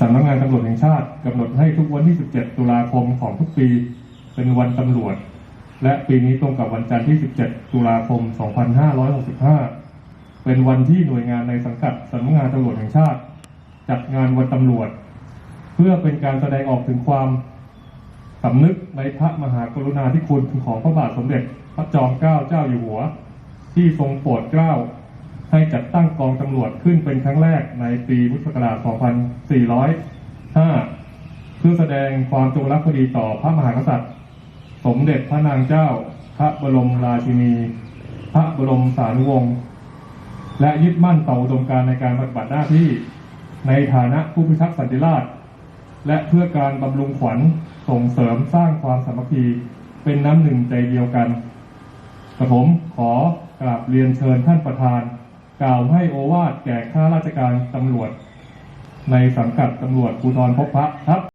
สำนักงานตำรวจแห่งชาติกำหนดให้ทุกวันที่ 17 ตุลาคมของทุกปี เป็นวันตำรวจ และปีนี้ตรงกับวันจันทร์ที่ 17 ตุลาคม 2565 เป็นวันที่หน่วยงานในสังกัดสำนักงานตำรวจแห่งชาติ จัดงานวันตำรวจ เพื่อเป็นการแสดงออกถึงความสำนึกในพระมหากรุณาธิคุณของพระบาทสมเด็จ พระจอมเกล้าเจ้าอยู่หัว ที่ทรงโปรดเกล้า ให้จัดตั้งกองตำรวจขึ้นเป็นครั้งแรกในปีพุทธศักราช 2405 เพื่อแสดงความจงรักภักดีต่อพระมหากษัตริย์ สมเด็จพระนางเจ้า พระบรมราชินี พระบรมสารวงศ์ และยึดมั่นต่ออุดมการในการปฏิบัติหน้าที่ในฐานะผู้พิทักษ์สันติราษฎร์และเพื่อการบำรุงขวัญส่งเสริมสร้างความสามัคคีเป็นน้ำหนึ่งใจเดียวกันกระผมขอกราบเรียนเชิญท่านประธาน กล่าวให้โอวาทแก่ข้าราชการตำรวจในสังกัดตำรวจภูธรพบพระครับ